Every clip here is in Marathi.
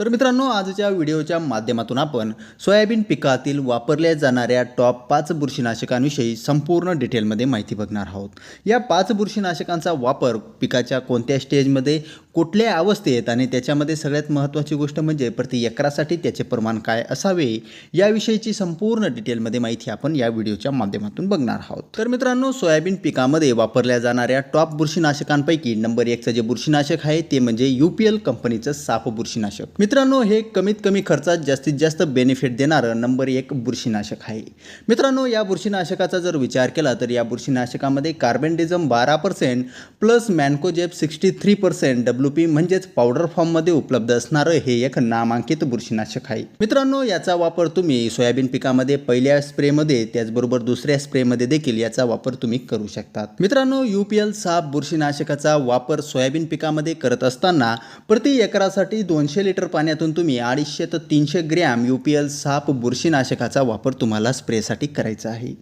तर मित्रांनो आजच्या व्हिडिओच्या माध्यमातून आपण सोयाबीन पिकातील वापरल्या जाणाऱ्या टॉप पाच बुरशीनाशकांविषयी संपूर्ण डिटेलमध्ये माहिती बघणार आहोत. या पाच बुरशीनाशकांचा वापर पिकाच्या कोणत्या स्टेजमध्ये कुठल्या अवस्थेत आणि त्याच्यामध्ये सगळ्यात महत्त्वाची गोष्ट म्हणजे प्रति एकरासाठी त्याचे प्रमाण काय असावे याविषयीची संपूर्ण डिटेलमध्ये माहिती आपण या व्हिडिओच्या माध्यमातून बघणार आहोत. तर मित्रांनो सोयाबीन पिकामध्ये वापरल्या जाणाऱ्या टॉप बुरशीनाशकांपैकी नंबर एकचं जे बुरशीनाशक आहे ते म्हणजे यू पी एल कंपनीचं साप बुरशीनाशक. मित्रांनो हे कमीत कमी खर्चात जास्तीत जास्त बेनिफिट देणारं नंबर एक बुरशीनाशक आहे. मित्रांनो या बुरशीनाशकाचा जर विचार केला तर या बुरशीनाशकामध्ये कार्बेंडिझम बारा percent plus mancozeb sixty three percent W P म्हणजेच पावडर फॉर्ममध्ये उपलब्ध असणारं हे एक नामांकित बुरशीनाशक आहे. मित्रांनो याचा वापर तुम्ही सोयाबीन पिकामध्ये पहिल्या स्प्रेमध्ये त्याचबरोबर दुसऱ्या स्प्रेमध्ये देखील याचा वापर तुम्ही करू शकतात. मित्रांनो युपीएल साप बुरशीनाशकाचा वापर सोयाबीन पिकामध्ये करत असताना प्रति एकरासाठी दोनशे लिटर पाण्यातून तुम्ही अडीचशे ते तीनशे ग्रॅम यूपीएल साप बुरशीनाशकाचा वापर तुम्हाला स्प्रेसाठी करायचा आहे.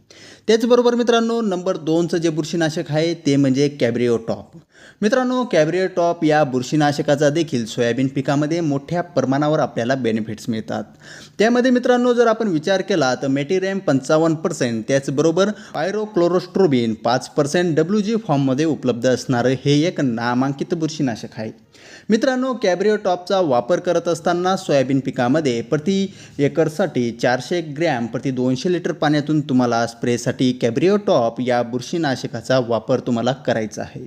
त्याचबरोबर मित्रांनो नंबर दोनचं जे बुरशीनाशक आहे ते म्हणजे कॅब्रिओ टॉप. मित्रांनो कॅब्रिओ टॉप या बुरशीनाशकाचा देखील सोयाबीन पिकामध्ये मोठ्या प्रमाणावर आपल्याला बेनिफिट्स मिळतात. त्यामध्ये मित्रांनो जर आपण विचार केला तर मेटेरियम पंचावन्न पर्सेंट त्याचबरोबर पायरोक्लोरोस्ट्रोबिन पाच पर्सेंट डब्ल्यू जी फॉर्ममध्ये उपलब्ध असणारं हे एक नामांकित बुरशीनाशक आहे. मित्रांनो कॅब्रिओ टॉपचा वापर करत असताना सोयाबीन पिकामध्ये प्रति एकरसाठी चारशे ग्रॅम प्रति दोनशे लिटर पाण्यातून तुम्हाला स्प्रेसाठी कॅब्रिओ टॉप या बुरशीनाशकाचा वापर तुम्हाला करायचा आहे.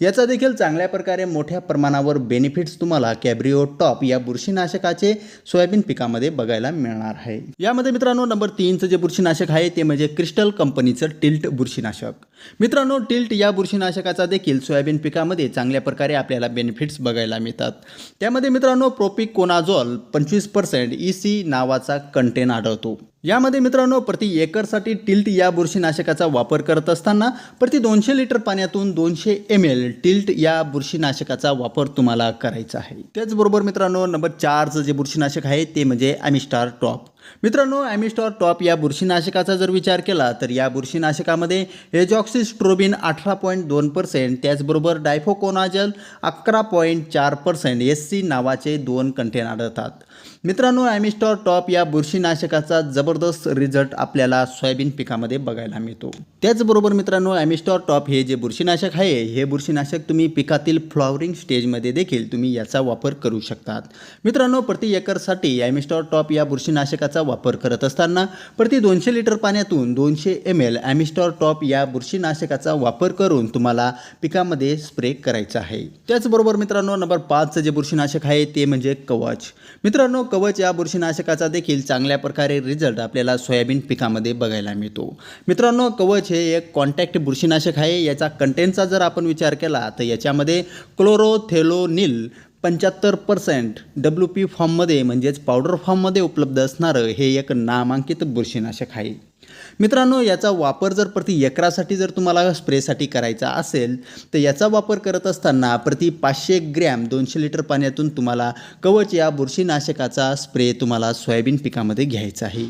याचा देखील चांगल्या प्रकारे मोठ्या प्रमाणावर बेनिफिट्स तुम्हाला कॅब्रिओ टॉप या बुरशीनाशकाचे सोयाबीन पिकामध्ये बघायला मिळणार आहे. यामध्ये मित्रांनो नंबर तीनचं जे बुरशीनाशक आहे ते म्हणजे क्रिस्टल कंपनीचं टिल्ट बुरशीनाशक. मित्रांनो टिल्ट या बुरशीनाशकाचा देखील सोयाबीन पिकामध्ये चांगल्या प्रकारे आपल्याला बेनिफिट्स बघायला मिळतात. त्यामध्ये मित्रांनो प्रोपिक कोनाझॉल पंचवीस पर्सेंट ई सी नावाचा कंटेन आढळतो. यामध्ये मित्रांनो प्रति एकरसाठी टिल्ट या बुरशीनाशकाचा वापर करत असताना प्रति दोनशे लिटर पाण्यातून दोनशे एम एल टिल्ट या बुरशीनाशकाचा वापर तुम्हाला करायचा आहे. त्याचबरोबर मित्रांनो नंबर चारचं जे बुरशीनाशक आहे ते म्हणजे ॲमिस्टार टॉप. मित्रांनो ॲमिस्टॉर टॉप या बुरशीनाशकाचा जर विचार केला तर या बुरशीनाशकामध्ये एजॉक्सिस्ट्रोबिन अठरा पॉईंट दोन पर्सेंट त्याचबरोबर डायफोकोनाजल अकरा पॉईंट चार पर्सेंट एस सी नावाचे दोन कंटेन आढळतात मित्रांनो ॲमिस्टॉर टॉप या बुरशीनाशकाचा जबरदस्त रिझल्ट आपल्याला सोयाबीन पिकामध्ये बघायला मिळतो. त्याचबरोबर मित्रांनो ॲमिस्टॉर टॉप हे जे बुरशीनाशक आहे हे बुरशीनाशक तुम्ही पिकातील फ्लॉवरिंग स्टेजमध्ये देखील तुम्ही याचा वापर करू शकतात. मित्रांनो प्रति एकरसाठी ॲमिस्टॉर टॉप या बुरशीनाशकाचा वापर करत असताना प्रति दोनशे लिटर पाण्यातून दोनशे एम एल ॲमिस्टॉर टॉप या बुरशीनाशकाचा वापर करून तुम्हाला पिकामध्ये स्प्रे करायचा आहे. त्याचबरोबर मित्रांनो नंबर पाचचं जे बुरशीनाशक आहे ते म्हणजे कवच. मित्रांनो कवच या बुरशीनाशकाचा देखील चांगल्या प्रकारे रिझल्ट आपल्याला सोयाबीन पिकामध्ये बघायला मिळतो. मित्रांनो कवच हे एक कॉन्टॅक्ट बुरशीनाशक आहे. याचा कंटेंटचा जर आपण विचार केला तर याच्यामध्ये क्लोरोथेलोनिल पंच्याहत्तर पर्सेंट डब्ल्यू पी फॉर्ममध्ये म्हणजेच पावडर फॉर्ममध्ये उपलब्ध असणारं हे एक नामांकित बुरशीनाशक आहे. मित्रांनो याचा वापर जर प्रति एकरासाठी जर तुम्हाला स्प्रेसाठी करायचा असेल तर याचा वापर करत असताना प्रति पाचशे ग्रॅम दोनशे लिटर पाण्यातून तुम्हाला कवच या बुरशीनाशकाचा स्प्रे तुम्हाला सोयाबीन पिकामध्ये घ्यायचा आहे.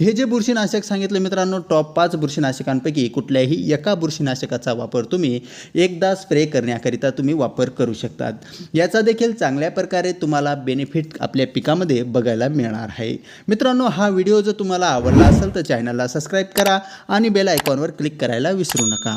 हे जे बुरशीनाशक सांगितलं मित्रांनो टॉप पाच बुरशीनाशकांपैकी कुठल्याही एका बुरशीनाशकाचा वापर तुम्ही एकदा स्प्रे करण्याकरिता तुम्ही वापर करू शकतात. याचा देखील चांगल्या प्रकारे तुम्हाला बेनिफिट आपल्या पिकामध्ये बघायला मिळणार आहे. मित्रांनो हा व्हिडिओ जर तुम्हाला आवडला असेल तर चॅनलला सबस्क्राईब करा आणि बेल आयकॉनवर क्लिक करायला विसरू नका.